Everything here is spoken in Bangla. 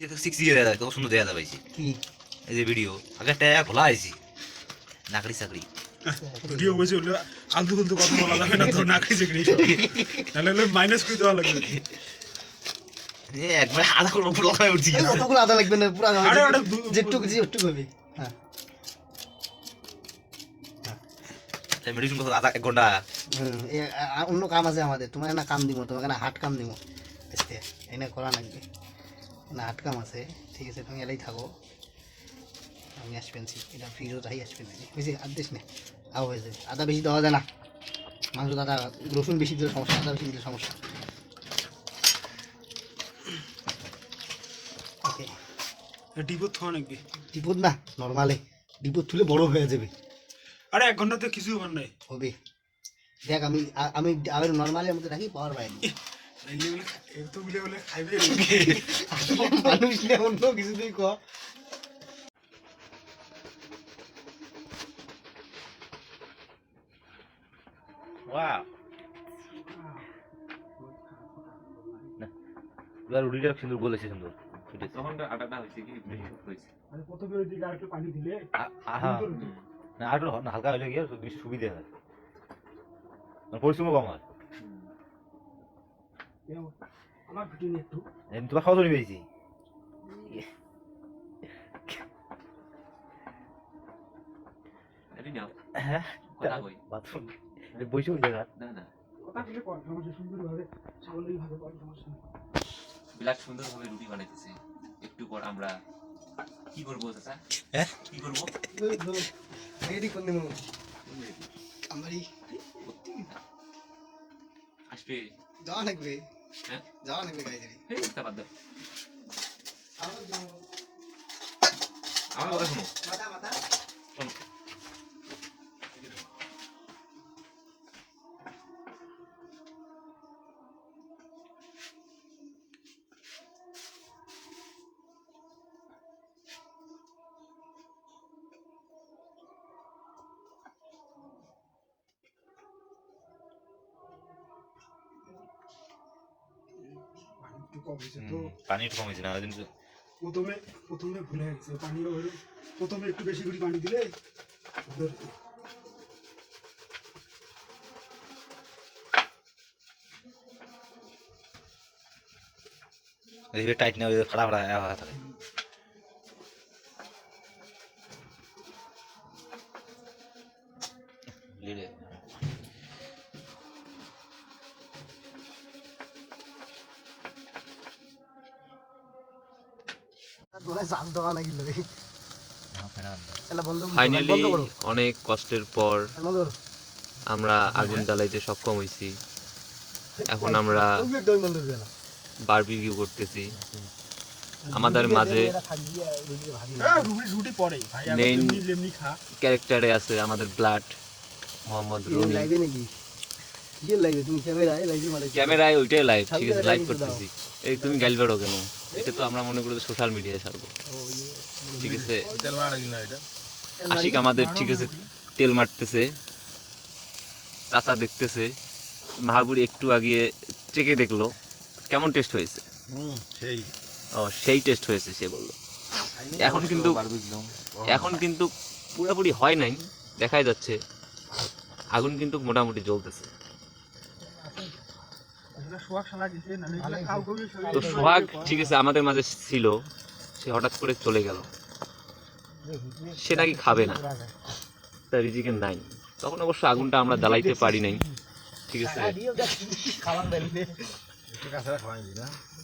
এটা তো সিক্স দিয়ে দেয় কত সুন্দর দেয়া যাবে কি এই যে ভিডিও আগে টাকা খোলা আইছি নাকড়ি চাকরি ভিডিও বসে হলে আলতু ফালতু কথা বলা যাবে না তো না খেয়েছে তাহলে হলে মাইনাস করে দেওয়া লাগবে এ একবার আধা করে উপর লাগাই উঠছি কতগুলো আদা লাগবে না পুরো আরে ওটা যেটুকু যেটুকু হবে হ্যাঁ মেডিসিন কত আধা এক ঘণ্টা অন্য কাম আছে আমাদের তোমার না কাম দিব তোমাকে না হাট কাম দিব এনে করা লাগবে না হাট কাম আছে। ঠিক আছে তুমি এলাই থাকো। আমি আসবেনছি এটা ফিরত আই আসবেন বুঝছি আর দিস না আও হয়ে যাবে। আদা বেশি দেওয়া যায় না। মাংস দাদা রসুন বেশি দিলে সমস্যা আদা বেশি দিলে সমস্যা। ওকে। ডিপোর থাকা নাকি? ডিপোত না নর্মালে ডিপোত তুলে বড় হয়ে যাবে। আরে এক ঘণ্টা তো কিছু নাই। হবে। দেখ আমি আমি আমি নর্মালের মধ্যে রাখি পাওয়ার পাই মানুষ কিছুতেই ক সুন্দর বলেছে সুন্দর। তখন হয়েছে কি না হালকা হলে গিয়ে সুবিধা হয় পরিশ্রমও কম হয় আমার ভিডিও একটু তোমার খাওয়া পেয়েছি বসে না না। সুন্দরভাবে রুটি বানাইতেছে। একটু পর আমরা কি করব চাচা? হ্যাঁ? কি করব? রেডি করে নেব আমারই। আসবে। যাওয়া লাগবে। হ্যাঁ? যাওয়া লাগবে গাড়ি এই তা বাদ দাও। আমার কথা শোনো। কম হয়েছে তো পানি একটু কমেছে না কিন্তু প্রথমে প্রথমে ভুলে গেছে পানি প্রথমে একটু বেশি করে পানি দিলে সুন্দর টাইট না ফাড়া ফাড়া হয়ে থাকে লিড়ে ফাইনালি অনেক কষ্টের পর আমরা আগুন জ্বালাইতে সক্ষম হয়েছি এখন আমরা বারবিকিউ করতেছি। আমাদের মাঝে খা। ক্যারেক্টারে আছে আমাদের ব্লাড মোহাম্মদ নাকি? কি লাইভে তুমি ক্যামেরায় লাইভে মানে ক্যামেরায় ওইটাই লাইভ ঠিক আছে লাইভ করতেছি। এই তুমি গাইল বেড়ো কেন? এটা তো আমরা মনে করি সোশ্যাল মিডিয়ায় ছাড়বো। ঠিক আছে? আশিক আমাদের ঠিক আছে তেল মারতেছে চাচা দেখতেছে। মাহাবুর একটু আগে চেকে দেখল। কেমন টেস্ট হয়েছে? সেই। ও সেই টেস্ট হয়েছে সে বলল। এখন কিন্তু এখন কিন্তু পুরোপুরি হয় নাই দেখাই যাচ্ছে। আগুন কিন্তু মোটামুটি জ্বলতেছে। তো সোহাগ ঠিক আছে আমাদের মাঝে ছিল সে হঠাৎ করে চলে গেল। সে নাকি খাবে না? তার রিজিকে নাই। তখন অবশ্য আগুনটা আমরা জ্বালাইতে পারি নাই। ঠিক আছে।